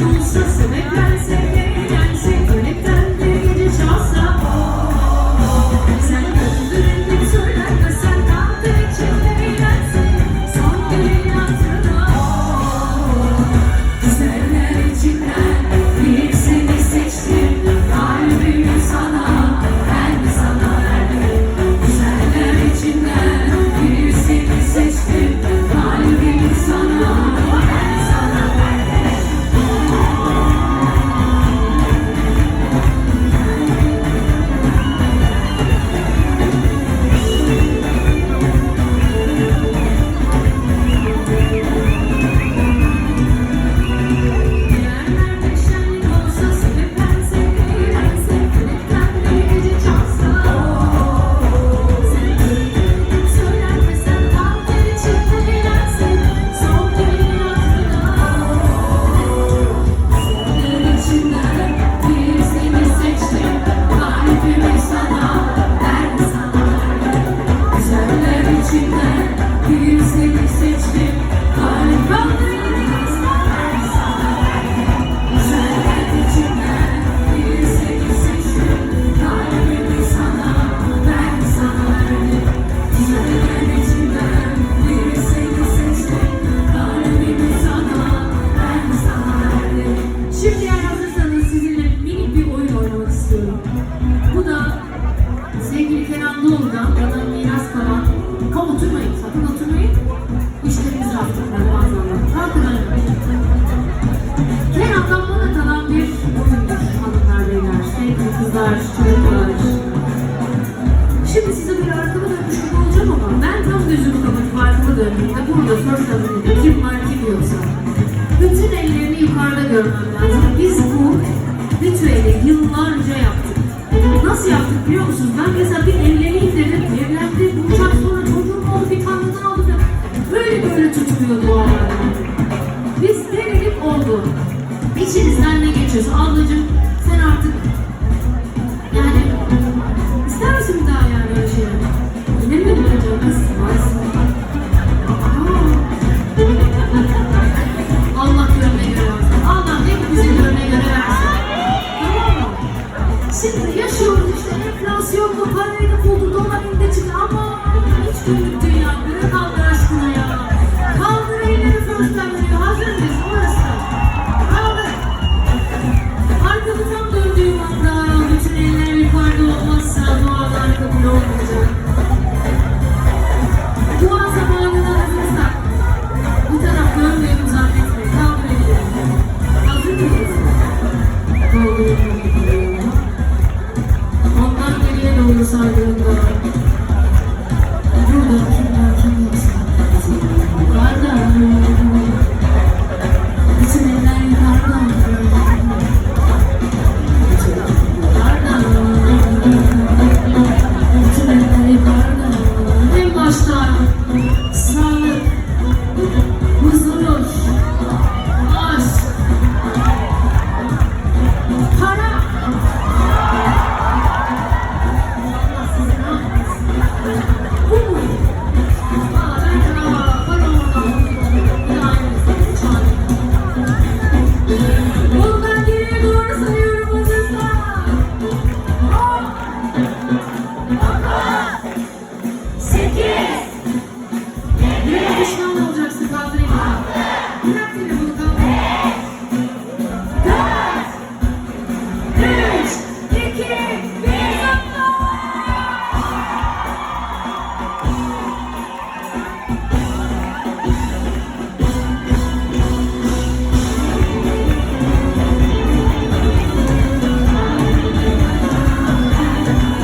Thank you. zamanda bir oyundur hanımlar beyler, sevgili kızlar, çocuklar. Şimdi size böyle arkama dönmüş gibi olacağım ama ben tam gözümü kapatıp arkama döndüğümde burada sorsanız kim var kim yoksa. Bütün ellerini yukarıda görmem lazım. Biz bu ritüeli yıllarca yaptık. Nasıl yaptık biliyor musunuz? Ben mesela bir ellerini indirdim, evlendim, uçak sonra çocuğum oldu, bir kanlıdan aldım. Böyle böyle tutuluyordu o içinizden ne geçiyorsa ablacığım sen artık yani ister misin bir daha yani böyle şeyler? Yine mi acaba kız? Allah görme göre versin. Allah hepimizi görme göre versin. Tamam mı? Şimdi yaşıyoruz işte enflasyonla parayla buldu dolarında çıktı ama hiç günlük